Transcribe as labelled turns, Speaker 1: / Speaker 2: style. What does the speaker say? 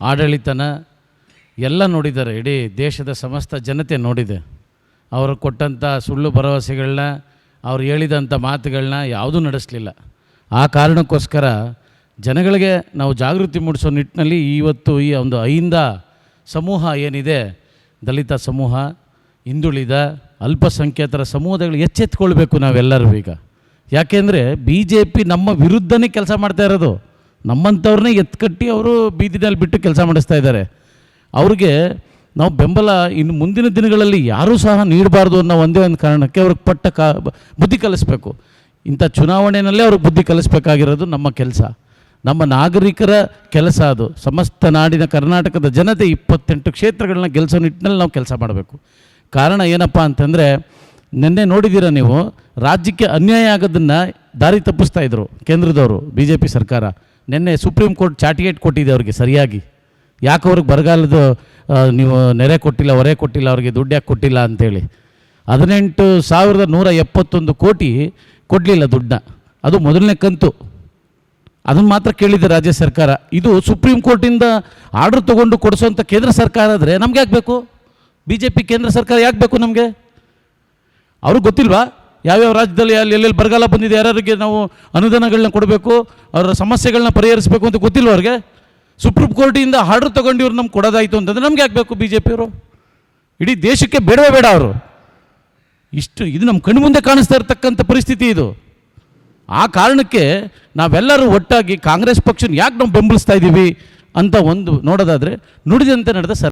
Speaker 1: ಆಡಳಿತನ ಎಲ್ಲ ನೋಡಿದ್ದಾರೆ. ಇಡೀ ದೇಶದ ಸಮಸ್ತ ಜನತೆ ನೋಡಿದೆ. ಅವರು ಕೊಟ್ಟಂಥ ಸುಳ್ಳು ಭರವಸೆಗಳನ್ನ, ಅವ್ರು ಹೇಳಿದಂಥ ಮಾತುಗಳನ್ನ ಯಾವುದೂ ನಡೆಸಲಿಲ್ಲ. ಆ ಕಾರಣಕ್ಕೋಸ್ಕರ ಜನಗಳಿಗೆ ನಾವು ಜಾಗೃತಿ ಮೂಡಿಸೋ ನಿಟ್ಟಿನಲ್ಲಿ ಇವತ್ತು ಈ ಒಂದು ಐಂದ ಸಮೂಹ ಏನಿದೆ, ದಲಿತ ಸಮೂಹ, ಹಿಂದುಳಿದ ಅಲ್ಪಸಂಖ್ಯಾತರ ಸಮೂಹಗಳು ಎಚ್ಚೆತ್ಕೊಳ್ಬೇಕು ನಾವೆಲ್ಲರೂ ಈಗ. ಯಾಕೆಂದರೆ ಬಿ ಜೆ ಪಿ ನಮ್ಮ ವಿರುದ್ಧನೇ ಕೆಲಸ ಮಾಡ್ತಾ ಇರೋದು. ನಮ್ಮಂಥವ್ರನ್ನೇ ಎತ್ಕಟ್ಟಿ ಅವರು ಬೀದಿನಲ್ಲಿ ಬಿಟ್ಟು ಕೆಲಸ ಮಾಡಿಸ್ತಾ ಇದ್ದಾರೆ. ಅವ್ರಿಗೆ ನಾವು ಬೆಂಬಲ ಇನ್ನು ಮುಂದಿನ ದಿನಗಳಲ್ಲಿ ಯಾರೂ ಸಹ ನೀಡಬಾರ್ದು ಅನ್ನೋ ಒಂದೇ ಒಂದು ಕಾರಣಕ್ಕೆ ಅವ್ರಿಗೆ ಪಟ್ಟ ಕಾ ಬುದ್ಧಿ ಕಲಿಸ್ಬೇಕು. ಇಂಥ ಚುನಾವಣೆಯಲ್ಲೇ ಅವ್ರಿಗೆ ಬುದ್ಧಿ ಕಲಿಸ್ಬೇಕಾಗಿರೋದು ನಮ್ಮ ಕೆಲಸ. ನಮ್ಮ ನಾಗರಿಕರ ಕೆಲಸ ಅದು. ಸಮಸ್ತ ನಾಡಿನ ಕರ್ನಾಟಕದ ಜನತೆ ಇಪ್ಪತ್ತೆಂಟು ಕ್ಷೇತ್ರಗಳನ್ನ ಗೆಲ್ಲಿಸೋ ನಿಟ್ಟಿನಲ್ಲಿ ನಾವು ಕೆಲಸ ಮಾಡಬೇಕು. ಕಾರಣ ಏನಪ್ಪ ಅಂತಂದರೆ, ನಿನ್ನೆ ನೋಡಿದ್ದೀರ ನೀವು, ರಾಜ್ಯಕ್ಕೆ ಅನ್ಯಾಯ ಆಗೋದನ್ನು ದಾರಿ ತಪ್ಪಿಸ್ತಾ ಇದ್ದರು ಕೇಂದ್ರದವರು ಬಿ ಜೆ ಪಿ ಸರ್ಕಾರ. ನಿನ್ನೆ ಸುಪ್ರೀಂ ಕೋರ್ಟ್ ಚಾಟಿಗೇಟ್ ಕೊಟ್ಟಿದೆ ಅವ್ರಿಗೆ ಸರಿಯಾಗಿ. ಯಾಕೆ ಅವ್ರಿಗೆ ಬರಗಾಲದ ನೀವು ನೆರೆ ಕೊಟ್ಟಿಲ್ಲ, ಹೊರೆ ಕೊಟ್ಟಿಲ್ಲ, ಅವ್ರಿಗೆ ದುಡ್ಡು ಯಾಕೆ ಕೊಟ್ಟಿಲ್ಲ ಅಂಥೇಳಿ. ಹದಿನೆಂಟು ಸಾವಿರದ ನೂರ ಎಪ್ಪತ್ತೊಂದು ಕೋಟಿ ಕೊಡಲಿಲ್ಲ ದುಡ್ಡನ್ನ. ಅದು ಮೊದಲನೇ ಕಂತು. ಅದನ್ನು ಮಾತ್ರ ಕೇಳಿದೆ ರಾಜ್ಯ ಸರ್ಕಾರ. ಇದು ಸುಪ್ರೀಂ ಕೋರ್ಟಿಂದ ಆರ್ಡರ್ ತೊಗೊಂಡು ಕೊಡಿಸೋಂಥ ಕೇಂದ್ರ ಸರ್ಕಾರ ಆದರೆ ನಮ್ಗೆ ಯಾಕೆ ಬೇಕು? ಬಿ ಜೆ ಪಿ ಕೇಂದ್ರ ಸರ್ಕಾರ ಯಾಕೆ ಬೇಕು ನಮಗೆ? ಅವ್ರಿಗೆ ಗೊತ್ತಿಲ್ವಾ? ಯಾವ್ಯಾವ ರಾಜ್ಯದಲ್ಲಿ ಅಲ್ಲಿ ಎಲ್ಲೆಲ್ಲಿ ಬರಗಾಲ ಬಂದಿದೆ, ಯಾರ್ಯಾರಿಗೆ ನಾವು ಅನುದಾನಗಳನ್ನ ಕೊಡಬೇಕು, ಅವರ ಸಮಸ್ಯೆಗಳನ್ನ ಪರಿಹರಿಸಬೇಕು ಅಂತ ಗೊತ್ತಿಲ್ಲ ಅವ್ರಿಗೆ? ಸುಪ್ರೀಂ ಕೋರ್ಟಿಂದ ಆರ್ಡರ್ ತೊಗೊಂಡು ಇವ್ರು ನಮ್ಗೆ ಕೊಡೋದಾಯಿತು ಅಂತಂದರೆ ನಮ್ಗೆ ಯಾಕೆ ಬೇಕು ಬಿ ಜೆ ಪಿಯವರು ಇಡೀ ದೇಶಕ್ಕೆ ಬೇಡವೇ ಬೇಡ ಅವರು. ಇಷ್ಟು, ಇದು ನಮ್ಮ ಕಣ್ಣು ಮುಂದೆ ಕಾಣಿಸ್ತಾ ಇರತಕ್ಕಂಥ ಪರಿಸ್ಥಿತಿ ಇದು. ಆ ಕಾರಣಕ್ಕೆ ನಾವೆಲ್ಲರೂ ಒಟ್ಟಾಗಿ ಕಾಂಗ್ರೆಸ್ ಪಕ್ಷನ ಯಾಕೆ ನಾವು ಬೆಂಬಲಿಸ್ತಾ ಇದ್ದೀವಿ ಅಂತ ಒಂದು ನೋಡೋದಾದರೆ, ನುಡಿದಂತೆ ನಡೆದ ಸರ್